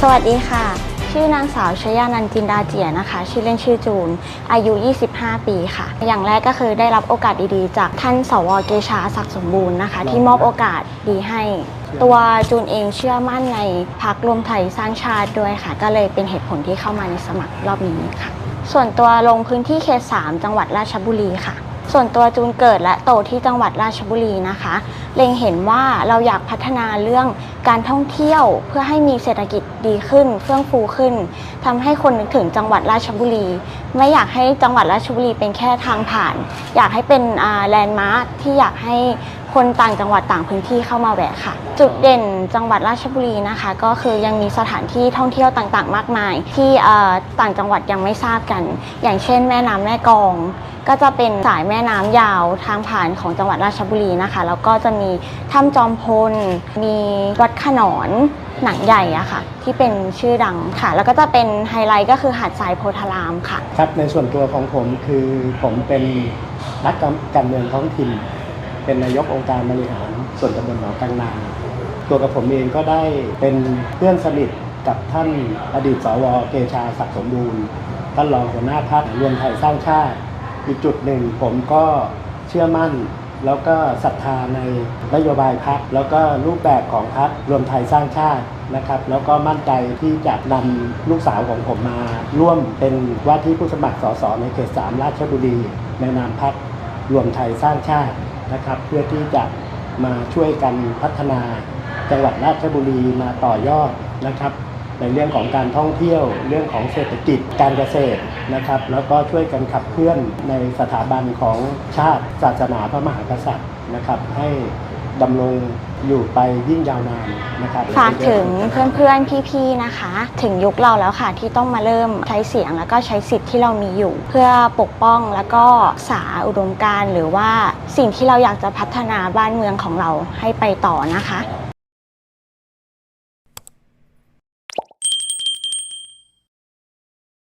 สวัสดีค่ะ ชื่อนางสาวชยานันท์จินดาเจียนะคะ ชื่อเล่นชื่อจูน อายุ 25 ปีค่ะ อย่างแรกก็คือได้รับโอกาสดีๆ จากท่านสวเกชาศักดิ์สมบูรณ์นะคะ ที่มอบโอกาสดีให้ ตัวจูนเองเชื่อมั่นในพักรวมไทยสร้างชาติด้วยค่ะ ก็เลยเป็นเหตุผลที่เข้ามาในสมัครรอบนี้ค่ะ ส่วนตัวลงพื้นที่เขต3จังหวัดราชบุรีค่ะ ส่วนตัวจูนเกิดและโตที่จังหวัดราชบุรีนะคะ เล็งเห็นว่าเราอยากพัฒนาเรื่องการท่องเที่ยวเพื่อให้มีเศรษฐกิจดีขึ้น เฟื่องฟูขึ้นทำให้คนนึกถึงจังหวัดราชบุรี ไม่อยากให้จังหวัดราชบุรีเป็นแค่ทางผ่าน อยากให้เป็นแลนด์มาร์คที่อยากให้ คนต่างจังหวัดต่างพื้นที่เข้ามาแวะค่ะ จุดเด่นจังหวัดราชบุรีนะคะ ก็คือยังมีสถานที่ท่องเที่ยวต่างๆ มากมาย ที่ต่างจังหวัดยังไม่ทราบกัน อย่างเช่น แม่น้ำแม่กองก็จะเป็นสายแม่น้ำยาวทางผ่านของจังหวัดราชบุรีนะคะ แล้วก็จะมีถ้ำจอมพล มีวัดขนอนหนังใหญ่อะค่ะ ที่เป็นชื่อดังค่ะ แล้วก็จะเป็นไฮไลท์ก็คือหาดทรายโพธารามค่ะ ครับในส่วนตัวของผมคือผมเป็นนักการเมืองท้องถิ่น เป็นนายกองค์การบริหารส่วนตำบลหนองกลางนาตัวกับผมเองก็ได้เป็นเพื่อนสนิทกับท่านอดีตสวเกชาศักดิ์สมบูรณ์ท่านรองหัวหน้าพรรครวมไทยสร้างชาติ อีกจุดหนึ่งผมก็เชื่อมั่น แล้วก็ศรัทธาในนโยบายพรรคแล้วก็รูปแบบของพรรครวมไทยสร้างชาตินะครับ แล้วก็มั่นใจที่จะนำลูกสาวของผมมา ร่วมเป็นว่าที่ผู้สมัครสสในเขต3ราชบุรีในนามพรรค รวมไทยสร้างชาตินะครับ เพื่อที่จะมาช่วยกันพัฒนาจังหวัดราชบุรีมาต่อยอดนะครับ ในเรื่องของการท่องเที่ยว เรื่องของเศรษฐกิจการเกษตรนะครับ แล้วก็ช่วยกันขับเคลื่อนในสถาบันของชาติศาสนาพระมหากษัตริย์นะครับ ให้ ดำรงอยู่ไปยิ่งยาวนานนะครับฝากถึงเพื่อนๆ พี่ๆ นะคะ ถึงยุคเราแล้วค่ะที่ต้องมาเริ่มใช้เสียงแล้วก็ใช้สิทธิ์ที่เรามีอยู่ เพื่อปกป้องแล้วก็สาอุดมการณ์หรือว่าสิ่งที่เราอยากจะพัฒนาบ้านเมืองของเราให้ไปต่อนะคะ